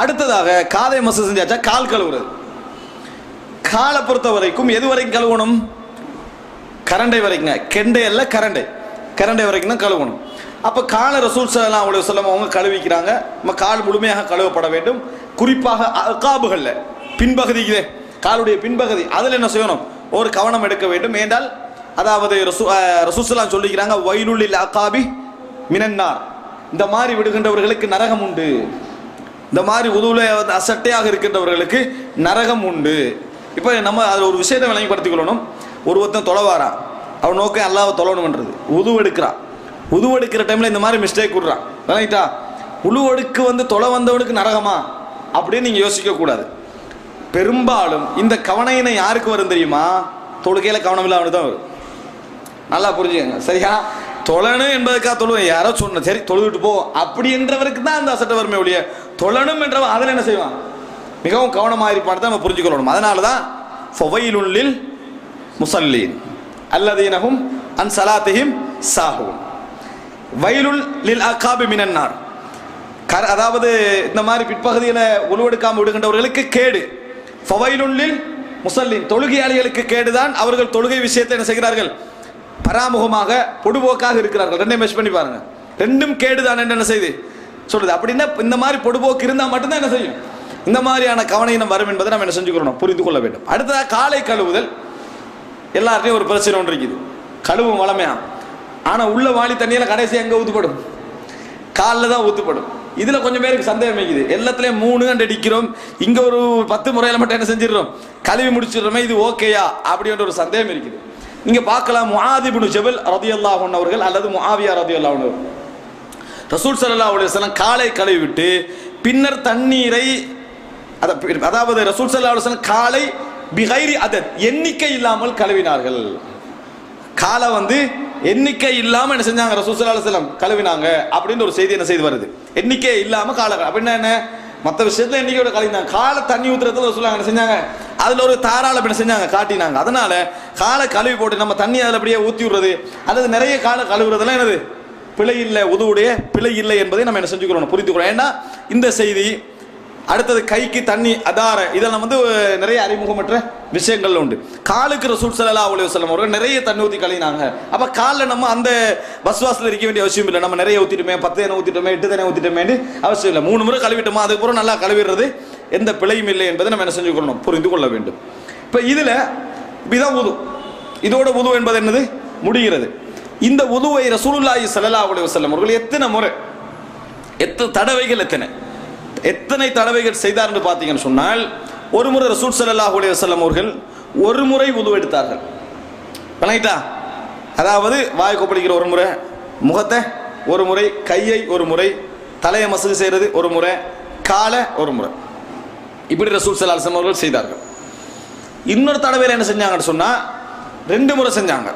அடுத்ததாக காதை மசு செஞ்சாச்சா? கால் கழுவுறது. காலை பொறுத்த வரைக்கும் எது வரைக்கும் கழுவணும்? கரண்டை வரைக்குங்க. கெண்டை அல்ல கரண்டை. கரண்டை வரைக்கும் தான் கழுவணும். அப்போ கால ரசூல் சலாம் அவ்வளோ சொல்லம் அவங்க கழுவிக்கிறாங்க. நம்ம கால் முழுமையாக கழுவப்பட வேண்டும். குறிப்பாக அகாபுகளில் பின்பகுதிக்குதே காலுடைய பின்பகுதி அதில் என்ன செய்யணும்? ஒரு கவனம் எடுக்க வேண்டும். ஏண்டால் அதாவது ரசூ ரசூசலாம் சொல்லிக்கிறாங்க வயலுள்ளில் அகாபி மினன்னார் இந்த மாதிரி விடுகின்றவர்களுக்கு நரகம் உண்டு. இந்த மாதிரி உதவுல அசட்டையாக இருக்கின்றவர்களுக்கு நரகம் உண்டு. இப்போ நம்ம அதில் ஒரு விஷயத்தை விளங்கிப்படுத்திக் கொள்ளணும் ஒரு ஒருத்தன் தொலைவாரான். அவன் நோக்கம் அல்லாவை தொலைணுன்றது உதுவெடுக்கிறான் எடுக்கிறான். எடுக்கிற டைமில் இந்த மாதிரி மிஸ்டேக் விடுறான். விளங்கிட்டா? உழுவெடுக்கு வந்து தொலை வந்தவனுக்கு நரகமா? அப்படின்னு நீங்கள் யோசிக்கக்கூடாது பெரும்பாலும் இந்த கவனையினை யாருக்கு வரும் தெரியுமா? தொழுகையில் கவனம் இல்லாமல் தான் வரும். நல்லா புரிஞ்சுக்கங்க. சரியா? தொழணும் என்பதற்காக தொழுவேன். யாரோ சொன்ன சரி தொழுதுட்டு போ. அப்படின்றவருக்கு தான் அந்த அசட்ட வறுமை ஒழிய தொழணும் என்றவன் அதில் என்ன செய்வான்? மிகவும் கவனமாக இருப்பான் தான் நம்ம புரிஞ்சுக்கொள்ளணும். அதனால தான் ஃபொவைலுள்ளில் முசல்லீன் அல்லதீனகும் அன் சலாத்திஹிம் சாகும் வயலுள் லில் அகாபி மினன்னார். கர் அதாவது இந்த மாதிரி பிற்பகுதியில் உருவெடுக்காமல் விடுகின்றவர்களுக்கு கேடு. ஃபவைலுள்ளில் முசல்லின் தொழுகையாளிகளுக்கு கேடுதான். அவர்கள் தொழுகை விஷயத்தை என்ன செய்கிறார்கள்? பராமுகமாக பொடுபோக்காக இருக்கிறார்கள். ரெண்டையும் மெஷ் பண்ணி பாருங்க. ரெண்டும் கேடுதான் என்ன செய்து? சொல்றது அப்படின்னா இந்த மாதிரி பொடுபோக்கு இருந்தால் மட்டும்தான் என்ன செய்யும்? இந்த மாதிரியான கவனையினம் வரும் என்பதை நம்ம என்ன செஞ்சுக்கிறோம் புரிந்து கொள்ள வேண்டும். அடுத்ததாக காலை கழுவுதல். எல்லார்ட்டையும் ஒரு பிரச்சனை ஒன்று இருக்குது. கழுவும் வளமையா? ஆனால் உள்ள வாளி தண்ணியில் கடைசி எங்கே ஊத்துப்படும்? காலில் தான் ஊற்றுப்படும் இதில் கொஞ்சம் பேருக்கு சந்தேகம் வைக்குது எல்லாத்துலேயும் மூணு கண்டு அடிக்கிறோம். இங்கே ஒரு பத்து முறையில் மட்டும் என்ன செஞ்சிடறோம்? கழுவி முடிச்சிடுறோமே இது ஓகேயா அப்படின்ற ஒரு சந்தேகம் இருக்குது. இங்கே பார்க்கலாம் முஆதிபுனு ஜபல் ரதியல்லாஹ் அவர்கள் அல்லது முஹாவியா ரதியல்லாஹ் அவர்கள். ரசூல் சல்லா அலுவலம் காலை கழுவி விட்டு பின்னர் தண்ணீரை அதாவது ரசூல் சல்லா அலுவலம் காலை பிகைரி அதத் எண்ணிக்கை இல்லாமல் கழுவினார்கள். காலை வந்து எண்ணிக்கை இல்லாமல் என்ன செஞ்சாங்க? ரசூல் சல்லா அலுவலம் கழுவினாங்க அப்படின்னு ஒரு செய்தி என்ன செய்து வருது? எண்ணிக்கை இல்லாமல் காலை அப்படின்னா என்ன? மற்ற விஷயத்துல எண்ணிக்கையோட கழுவினாங்க காலை தண்ணி ஊத்துறதுல சொல்லுவாங்க என்ன செஞ்சாங்க? அதில் ஒரு தாராள என்ன செஞ்சாங்க காட்டினாங்க. அதனால காலை கழுவி போட்டு நம்ம தண்ணி அதில் அப்படியே ஊற்றி விடுறது அல்லது நிறைய காலை கழுவுறதுலாம் என்னது? பிழை இல்லை உதவுடைய பிழை இல்லை என்பதை நம்ம என்ன செஞ்சுக்கிறோம் புரிந்துக்கிறோம் ஏன்னா இந்த செய்தி அடுத்தது கைக்கு தண்ணி அதார இதெல்லாம் வந்து நிறைய அறிமுகமற்ற விஷயங்கள் உண்டு. காலுக்கு ரசூல் சல்லா அலி வசலம் அவர்கள் நிறைய தண்ணி ஊற்றி கழினாங்க அப்போ காலில் நம்ம அந்த வசுவாசத்தில் இருக்க வேண்டிய அவசியம் இல்லை. நம்ம நிறைய ஊற்றிட்டுமே பத்து எண்ணெய் ஊற்றிட்டோமே எட்டு தண்ணி ஊற்றிட்டோமேன்னு அவசியம் இல்லை. மூணு முறை கழுவிட்டோமா அதுக்கப்புறம் நல்லா கழுவிடுறது எந்த பிழையும் இல்லை என்பதை நம்ம என்ன செஞ்சு கொள்ளணும்? புரிந்து கொள்ள வேண்டும். இப்போ இதில் இதான் உது இதோட உது என்பது என்னது? முடிகிறது. இந்த உதுவை ரசூலுல்லாஹி சல்லா அலைஹி வஸல்லம் அவர்கள் எத்தனை முறை எத்தனை தடவைகள் எத்தனை எத்தனை தடவைகள் செய்தார் என்று பார்த்தீங்கன்னு சொன்னால் ஒரு முறை ரசூல் சல்லாஹ் அலைஹி வஸல்லம் அவர்கள் ஒரு முறை உது எடுத்தார்கள். விளங்கிட்டா? அதாவது வாய் கொப்பளிக்கிற ஒரு முறை முகத்தை ஒரு முறை கையை ஒரு முறை தலையை மசகு செய்கிறது ஒரு முறை காலை ஒரு முறை. இப்படி ரசூல் ஸல்லல்லாஹு அவர்கள் செய்தார்கள். இன்னொரு தடவையில் என்ன செஞ்சாங்கன்னு சொன்னால் ரெண்டு முறை செஞ்சாங்க.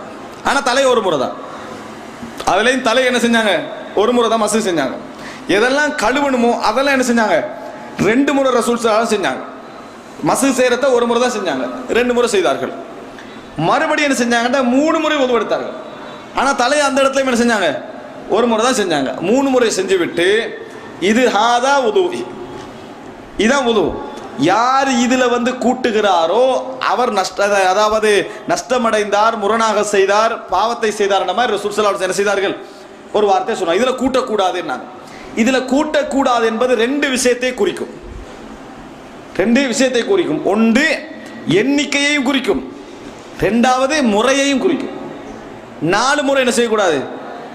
ஆனால் தலை ஒரு முறை தான். அதுலேயும் தலை என்ன செஞ்சாங்க? ஒரு முறை தான் மசூல் செஞ்சாங்க. எதெல்லாம் கழுவணுமோ அதெல்லாம் என்ன செஞ்சாங்க? ரெண்டு முறை ரசூல் சலாம் செஞ்சாங்க. மசூல் செய்கிறத ஒரு முறை தான் செஞ்சாங்க. ரெண்டு முறை செய்தார்கள். மறுபடியும் என்ன செஞ்சாங்கன்னா மூணு முறை உதவெடுத்தார்கள் ஆனால் தலையை அந்த இடத்துலையும் என்ன செஞ்சாங்க? ஒரு முறை தான் செஞ்சாங்க. மூணு முறை செஞ்சு விட்டு இது ஹாதா உதவி இதான் உதவும் யார் இதில் வந்து கூட்டுகிறாரோ அவர் நஷ்ட அதாவது நஷ்டமடைந்தார் முரணாக செய்தார் பாவத்தை செய்தார் மாதிரி சுற்றுலா என்ன செய்தார்கள்? ஒரு வார்த்தை சொன்னாங்க. இதுல கூட்டக்கூடாதுன்னாங்க. இதில் கூட்டக்கூடாது என்பது ரெண்டு விஷயத்தை குறிக்கும். ரெண்டு விஷயத்தை குறிக்கும். ஒன்று எண்ணிக்கையையும் குறிக்கும். ரெண்டாவது முறையையும் குறிக்கும். நாலு முறை என்ன செய்யக்கூடாது?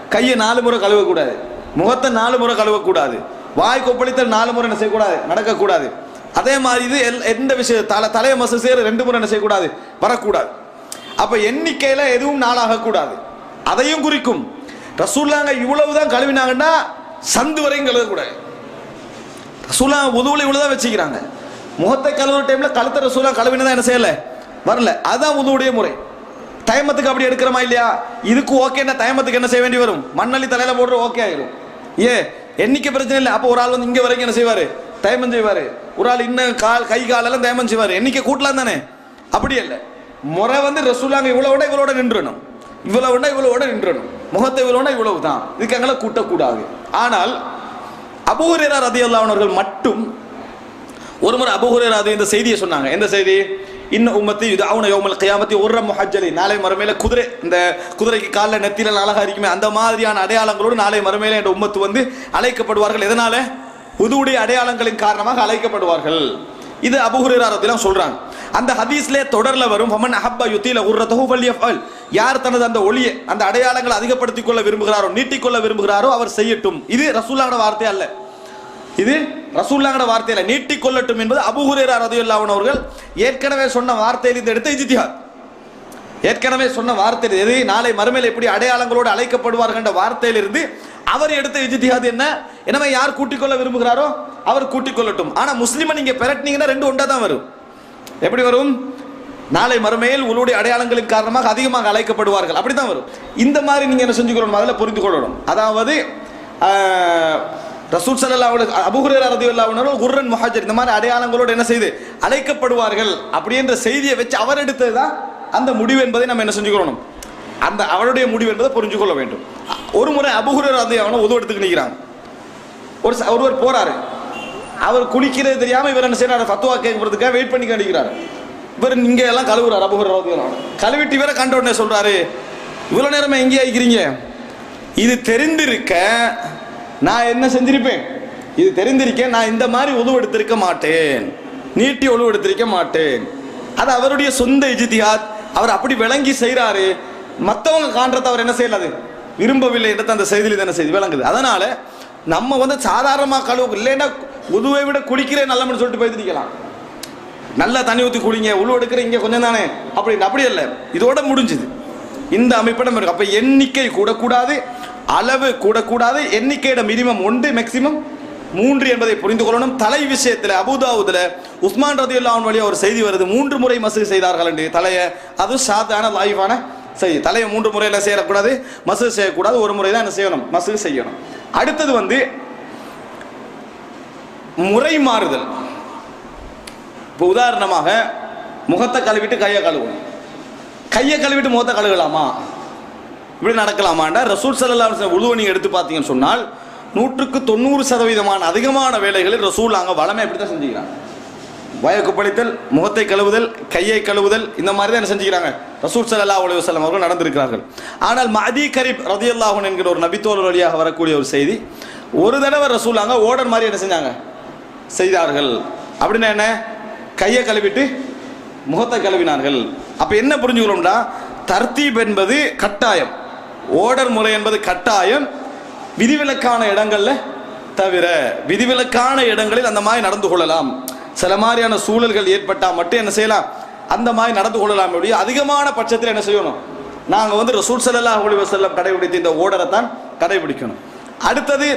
கையை நாலு முறை கழுவக்கூடாது. முகத்தை நாலு முறை கழுவக்கூடாது. வாய் கொப்பளித்தல் நாலு முறை என்ன செய்யக்கூடாது? நடக்கக்கூடாது. அதே மாதிரி இது எல்- எந்த விஷயம்? தலை தலையை மசு செய்கிற ரெண்டு முறை என்ன செய்யக்கூடாது? வரக்கூடாது. அப்போ எண்ணிக்கையில் எதுவும் நாளாகக்கூடாது. அதையும் குறிக்கும். ரசூல்லாங்க இவ்வளவு தான் கழுவினாங்கன்னா சந்து வரையும் கழுவக்கூடாது. ரசூலா உதவுல இவ்வளோ தான் வச்சுக்கிறாங்க. முகத்தை கழுவுற டைமில் கழுத்த ரசூலா கழுவினதான் என்ன செய்யலை? வரல. அதுதான் உதவுடைய முறை. தயமத்துக்கு அப்படி எடுக்கிறோமா இல்லையா? இதுக்கு ஓகேன்னா தயமத்துக்கு என்ன செய்ய வேண்டி வரும்? மண்ணள்ளி தலையில போடுற ஓகே ஆயிரும். ஏ எண்ணிக்கை பிரச்சனை இல்லை. அப்போ ஒரு ஆள் வந்து இங்கே வரைக்கும் என்ன செய்வாரு? தயமம் செய்வார். ஒரு ஆள் இன்னும் கால் கை காலெல்லாம் தயமம் செய்வார். என்னைக்கு கூட்டலாம் தானே? அப்படி இல்லை முறை வந்து ரசூலாங்க இவ்வளோட இவ்வளோட நின்றுணும் இவ்வளவுட இவ்வளோட நின்றணும் முகத்தை இவ்வளோனா இவ்வளவு தான். இதுக்கு எங்களை கூட்டக்கூடாது. ஆனால் அபூஹரேரா ரதி அல்லாவனவர்கள் மட்டும் ஒரு முறை அபுஹுரேரா அது இந்த செய்தியை சொன்னாங்க. எந்த செய்தி? இன்ன உமத்தி இது அவன யோமல் கையாமத்தி ஒரு முஹஜலி நாளை மறுமையில குதிரை இந்த குதிரைக்கு காலில் நெத்தில அழகா இருக்குமே அந்த மாதிரியான அடையாளங்களோடு நாளை மறுமையில என்ற உம்மத்து வந்து அழைக்கப்படுவார்கள். எதனால? உதுவுடைய அடையாளங்களின் காரணமாக அழைக்கப்படுவார்கள். இது அபுஹுரேரா சொல்றாங்க. அந்த ஹதீஸ்லே தொடர்ல வரும் ஃபமன் அஹப்ப யுத்தில உர்ரதஹு யார் தனது அந்த ஒளியை அந்த அடையாளங்களை அதிகப்படுத்திக் கொள்ள விரும்புகிறாரோ நீட்டிக்கொள்ள விரும்புகிறாரோ அவர் செய்யட்டும். இது ரசூல்லாவோட வார்த்தை அல்ல. இது ரசூல்லாங்கட வார்த்தையில நீட்டிக் கொள்ளட்டும் என்பது அபுஹுரேரா ரதியுல்லாவன் அவர்கள் ஏற்கனவே சொன்ன வார்த்தையில் இந்த எடுத்த இஜ்திஹாத். ஏற்கனவே சொன்ன வார்த்தை எது? நாளை மறுமையில் எப்படி அடையாளங்களோடு அழைக்கப்படுவார்கள் என்ற வார்த்தையிலிருந்து அவர் எடுத்த இஜ்திஹாத் என்ன? எனவே யார் கூட்டிக்கொள்ள விரும்புகிறாரோ அவர் கூட்டிக்கொள்ளட்டும். ஆனா முஸ்லீமை நீங்க பெரட்டினீங்கன்னா ரெண்டு ஒன்றா தான் வரும். எப்படி வரும்? நாளை மறுமையில் உங்களுடைய அடையாளங்களின் காரணமாக அதிகமாக அழைக்கப்படுவார்கள். அப்படிதான் வரும். இந்த மாதிரி நீங்க என்ன செஞ்சுக்கணும்? அதில் புரிந்து கொள்ளணும். அதாவது ஆஹ், ரசூல் சல்லா அபுஹுரேரா ரதியுல்லாஹு குர்ரன் முஹாஜர் இந்த மாதிரி அடையாளங்களோடு என்ன செய்து அழைக்கப்படுவார்கள் அப்படின்ற செய்தியை வச்சு அவர் எடுத்தது தான் அந்த முடிவு என்பதை நம்ம என்ன செஞ்சுக்கணும்? அந்த அவருடைய முடிவு என்பதை புரிஞ்சு கொள்ள வேண்டும். ஒரு முறை அபுஹுரேரா ரதி அவனை உதவு எடுத்துக்கு நிற்கிறாங்க ஒரு ஒருவர் போறாரு. அவர் குளிக்கிறது தெரியாம இவர் என்ன செய்யறாரு ஃபத்துவா கேட்கறதுக்காக வெயிட் பண்ணி கண்டிக்கிறாரு இவர் இங்க எல்லாம் கழுவுறாரு அபுஹுரேரா கழுவிட்டு இவரை கண்ட உடனே சொல்றாரு இவ்வளவு நேரமா எங்கே ஆகிக்கிறீங்க இது தெரிந்திருக்க நான் என்ன செஞ்சிருப்பேன்? இது தெரிந்திருக்கேன் நான் இந்த மாதிரி உதவு எடுத்திருக்க மாட்டேன். நீட்டி உழவு எடுத்திருக்க மாட்டேன். அது அவருடைய சொந்த இஜித்தியாத். அவர் அப்படி விளங்கி செய்கிறாரு மற்றவங்க காண்றத அவர் என்ன செய்யலாது விரும்பவில்லை என்றது அந்த செய்தியில் தானே செய்தி? விளங்குது. அதனால நம்ம வந்து சாதாரணமாக கழுவு இல்லைன்னா உதுவை விட குளிக்கிறே நல்லம்னு சொல்லிட்டு போயிருக்கலாம் நல்லா தண்ணி ஊற்றி குடிங்க உழு எடுக்கிறீங்க கொஞ்சம் தானே? அப்படின்னு அப்படி இல்லை. இதோட முடிஞ்சுது. இந்த அமைப்பிடம் இருக்கு. அப்போ எண்ணிக்கை கூடக்கூடாது அளவு கூடக்கூடாது எண்ணிக்கையோட மினிமம் ஒன்று மேக்சிமம் மூன்று என்பதை புரிந்து கொள்ளணும். தலை விஷயத்தில் அபுதாவுதில் உஸ்மான் ரதி வழியாக ஒரு செய்தி வருது. மூன்று முறை மசூதி செய்தார்கள் என்று. தலையை அது சாதான லாய்வான செய் தலையை மூன்று முறையில் செய்யக்கூடாது மசூ செய்யக்கூடாது ஒரு முறை தான் என்ன செய்யணும்? மசூ செய்யணும். அடுத்தது வந்து முறை மாறுதல். இப்போ உதாரணமாக முகத்தை கழுவிட்டு கையை கழுவும் கையை கழுவிட்டு முகத்தை கழுவலாமா? இப்படி நடக்கலாமாண்டா? ரசூல் சல்லா உழுவ நீங்கள் எடுத்து பார்த்தீங்கன்னு சொன்னால் நூற்றுக்கு தொண்ணூறு சதவீதமான அதிகமான வேலைகளில் ரசூல் அங்கே வளமே அப்படி தான் செஞ்சுக்கிறாங்க வயக்கு பழித்தல் முகத்தை கழுவுதல் கையை கழுவுதல் இந்த மாதிரி தான் என்ன செஞ்சுக்கிறாங்க. ரசூல் சல்லா அலி வசலம் அவர்கள் நடந்திருக்கிறார்கள். ஆனால் மதி கரீப் ரதியல்லாஹன் என்கிற ஒரு நபித்தோல் வழியாக வரக்கூடிய ஒரு செய்தி ஒரு தடவை ரசூல் அங்கே ஓடர் மாதிரி என்ன செஞ்சாங்க? செய்தார்கள். அப்படின்னா என்ன? கையை கழுவிட்டு முகத்தை கழுவினார்கள். அப்போ என்ன புரிஞ்சுக்கணும்னா தர்த்தீப் என்பது கட்டாயம். ஓடர் முறை என்பது கட்டாயம். விதிவிலக்கான இடங்களில் தவிர விதிவிலக்கான இடங்களில் அந்த மாதிரி நடந்து கொள்ளலாம். சில மாதிரியான சூழல்கள் ஏற்பட்டால் மட்டும் என்ன செய்யலாம்? அந்த மாதிரி நடந்து கொள்ளலாம் அப்படி அதிகமான பட்சத்தில் என்ன செய்யணும்? நாங்கள் வந்து ரசூல் சல்லாஹ் அலி வசல்லம் கடைபிடித்த இந்த ஓடரை தான் கடைபிடிக்கணும். அடுத்தது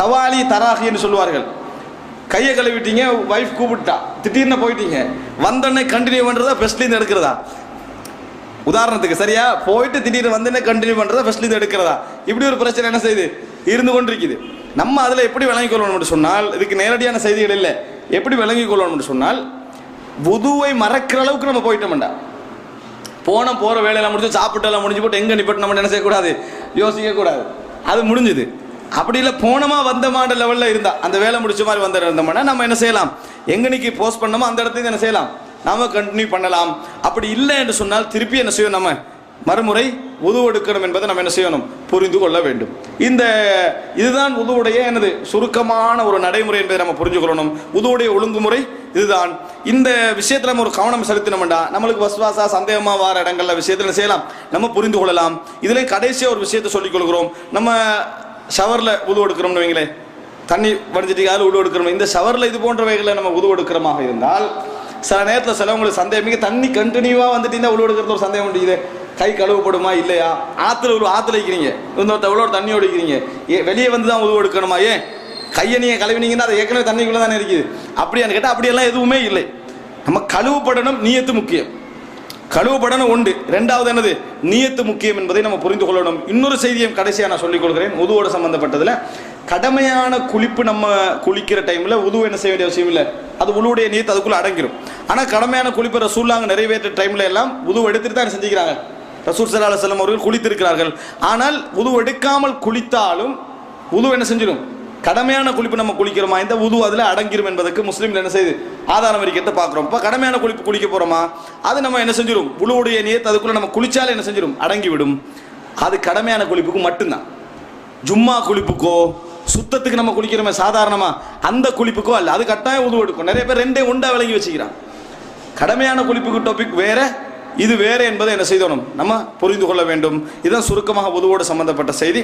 தவாலி தராகின்னு சொல்லுவார்கள். கையை கழுவிட்டீங்க வைஃப் கூப்பிட்டா. திடீர்னு போயிட்டீங்க. வந்தோடனே கண்டினியூ பண்ணுறதா ஃபர்ஸ்ட்லேருந்து எடுக்கிறதா? உதாரணத்துக்கு சரியா? போயிட்டு திடீர்னு வந்தோடனே கண்டினியூ பண்ணுறதா ஃபர்ஸ்ட்லேருந்து எடுக்கிறதா? இப்படி ஒரு பிரச்சனை என்ன செய்யுது? இருந்து கொண்டிருக்குது. நம்ம அதில் எப்படி விளங்கிக் கொள்ளணும்னு சொன்னால் இதுக்கு நேரடியான செய்திகள் இல்லை. எப்படி விளங்கிக் கொள்ளணும்னு சொன்னால் புதுவை மறக்கிற அளவுக்கு நம்ம போயிட்டோம்டா. போன போகிற வேலையெல்லாம் முடிஞ்சு சாப்பிட்டெல்லாம் முடிஞ்சு போட்டு எங்கே நிப்பட்டு நம்ம என்ன செய்யக்கூடாது? யோசிக்கக்கூடாது. அது முடிஞ்சுது. அப்படி இல்லை போனமா வந்தமான்ற லெவலில் இருந்தா அந்த வேலை முடிச்ச மாதிரி வந்த இருந்தோம்னா நம்ம என்ன செய்யலாம்? எங்க போஸ்ட் பண்ணோமோ அந்த இடத்துக்கு என்ன செய்யலாம்? நாம கண்டினியூ பண்ணலாம். அப்படி இல்லை என்று சொன்னால் திருப்பி என்ன செய்யும் நம்ம? மறுமுறை உதுவெடுக்கணும் என்பதை நம்ம என்ன செய்யணும்? புரிந்து கொள்ள வேண்டும். இந்த இதுதான் உதுவுடைய எனது சுருக்கமான ஒரு நடைமுறை என்பதை நம்ம புரிஞ்சு கொள்ளணும். உதுவுடைய ஒழுங்குமுறை இதுதான். இந்த விஷயத்தில் நம்ம ஒரு கவனம் செலுத்தினோம்டா. நம்மளுக்கு வசுவாசா சந்தேகமாக வார இடங்கள்ல விஷயத்தில் செய்யலாம்? நம்ம புரிந்து கொள்ளலாம். இதுல கடைசியாக ஒரு விஷயத்தை சொல்லிக் கொள்கிறோம். நம்ம ஷவரில் உது எடுக்கிறோம்னு வைங்களேன் தண்ணி வடிஞ்சிட்டு அதில் உது எடுக்கிறோம். இந்த ஷவரில் இது போன்ற வகைகளில் நம்ம உது எடுக்கிறமாக இருந்தால் சில நேரத்தில் சிலவங்களுக்கு சந்தேகம். மிக தண்ணி கண்டினியூவாக வந்துட்டு இருந்தால் ஒரு சந்தேகம் முடியுது கை கழுவப்படுமா இல்லையா? ஆற்றுல ஒரு ஆற்றுல வைக்கிறீங்க. இன்னொருத்த எவ்வளோ தண்ணி ஒடிக்கிறீங்க. ஏ வெளியே வந்து தான் உதவு எடுக்கணுமா? ஏன் கையை நீங்கள் கழுவினீங்கன்னா அது ஏற்கனவே தண்ணிக்குள்ளே தானே இருக்குது. அப்படியான்னு கேட்டால் அப்படியெல்லாம் எதுவுமே இல்லை. நம்ம கழுவுப்படணும் நீயத்து முக்கியம். கழுவுப்படணும் உண்டு. ரெண்டாவது என்னது? நீயத்து முக்கியம் என்பதை நம்ம புரிந்து கொள்ளணும். இன்னொரு செய்தியை கடைசியாக நான் சொல்லிக் கொள்கிறேன். உதுவோடு சம்மந்தப்பட்டதில் கடமையான குளிப்பு நம்ம குளிக்கிற டைமில் உது என்ன செய்ய வேண்டிய அவசியம் இல்லை. அது உள்ளுடைய நீத்து அதுக்குள்ளே அடங்கிடும் ஆனால் கடமையான குளிப்பை ரசூல்லாங்க நிறைவேற்ற டைமில் எல்லாம் உது எடுத்துட்டு தான் செஞ்சுக்கிறாங்க? ரசூல் சல்லா அலுவலம் அவர்கள் குளித்திருக்கிறார்கள். ஆனால் உது எடுக்காமல் குளித்தாலும் உது என்ன செஞ்சிடும் கடமையான குளிப்பு நம்ம குளிக்கிறோமா? இந்த உது அதில் அடங்கிரும் என்பதற்கு முஸ்லீம்கள் என்ன செய்யுது ஆதாரம் இருக்கிறத பார்க்குறோம். இப்போ கடமையான குளிப்பு குளிக்க போகிறோமா அது நம்ம என்ன செஞ்சிடும் உழுவுடைய நீர் அதுக்குள்ளே நம்ம குளித்தாலும் என்ன செஞ்சிடும் அடங்கி விடும் அது கடமையான குளிப்புக்கு மட்டும்தான். ஜும்மா குளிப்புக்கோ சுத்தத்துக்கு நம்ம குளிக்கிறோமே சாதாரணமாக அந்த குளிப்புக்கோ அல்ல. அது கட்டாயம் உது எடுக்கும். நிறைய பேர் ரெண்டே உண்டா விளங்கி வச்சுக்கிறான். கடமையான குளிப்புக்கு டாபிக் வேறு இது வேறு என்பதை என்ன செய்தோம் நம்ம புரிந்து கொள்ள வேண்டும். இதுதான் சுருக்கமாக உதவோடு சம்பந்தப்பட்ட செய்தி.